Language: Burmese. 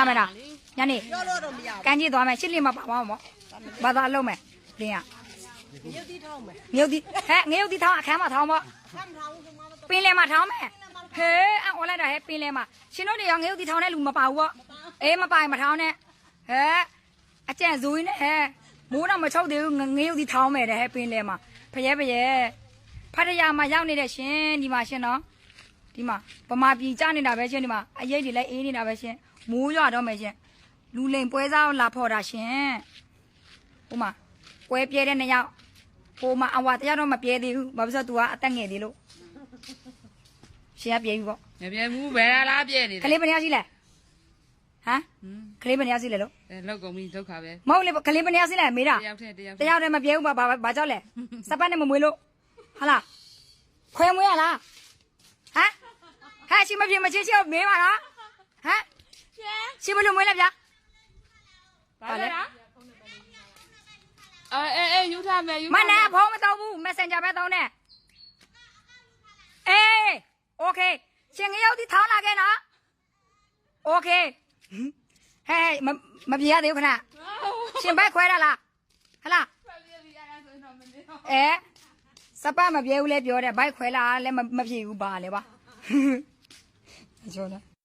ရမလားညနေပြောလို့တော့မရကန်းကြီးသွားမယ်ရှစ်လီမပါပါအောင်ပေါ့ဘာသာအလုံးမယ်လင်းရဘူးရုပ်တိထောင်းမယ်ငရုတ်ဒီဟဲ့ငရုတ်ဒီထောင်းအခန်းမှာထောင်းပေါ့ဆမ်းထောင်းဆိုမှတော့ပင်လယ်မှာထောင်းမယ်ဟဲ့အော်လိုက်တာဟဲ့ပင်လယ်မှာရှင်တို့တွေရောငရုတ်ဒီထောင်းတဲ့လူမပါဘူးပေါ့အေးမပိုင်မထောင်းနဲ့ဟဲ့အကျန့်ဇူးနဲ့ဟဲ့မိုးတော့မချုပ်သေးဘူးငငရုတ်ဒီထောင်းမယ်တဲ့ဟဲ့ပင်လယ်မှာဖရဲဖရဲဖတ်ရမှာရောက်နေတဲ့ရှင်ဒီမှာရှင်နော် ဒီမှာဗမာပြည်ကြနေတာပဲရှင်ဒီမှာအရေးတွေလည်းအေးနေတာပဲရှင်မိုးရွာတော့မယ်ရှင်လူလိန်ပွဲစားလာဖော်တာရှင်ဟိုမှာကွဲပြဲတဲ့နှစ်ယောက်ဟိုမှာအဝါတရားတော့မပြဲသေးဘူးဘာဖြစ်လို့ तू ကအသက်ငယ်သေးလို့ရှင်ကပြဲပြီပေါ့မပြဲဘူးဘယ်လာလားပြဲနေတယ်ကလေးဘယ်နှစ်ယောက်ရှိလဲဟမ်ဟွန်းကလေးဘယ်နှစ်ယောက်ရှိလဲလို့အဲလောက်ကုန်ပြီဒုက္ခပဲမဟုတ်လေကလေးဘယ်နှစ်ယောက်ရှိလဲမေးတာတယောက်တည်းတယောက်တယောက်တည်းမပြဲဘူးဘာဘာဘာကြောက်လဲစပတ်နဲ့မမွေးလို့ဟာလားခွဲမွေးရလားဟမ်ဟဲ့ ရှင်မပြေမချင်းချင်းမင်းပါလားဟမ်ရှင်ဘလို့မွေးလိုက်ဗျာဘာလဲအဲအဲအဲယူထားမယ်ယူမနဲ့ဖုန်းမသုံးဘူး messenger ပဲသုံးတယ်အေး okay ရှင်ငရုတ်ဒီထောင်းလာခဲ့နော် okay ဟဲ့မပြေရသေးဘူးခဏရှင်ဘက်ခွဲရလားဟလားအဲစပတ်မပြေဘူးလဲပြောတယ်ဘိုက်ခွဲလာလဲမပြေဘူးပါလဲပါ ကျော်လား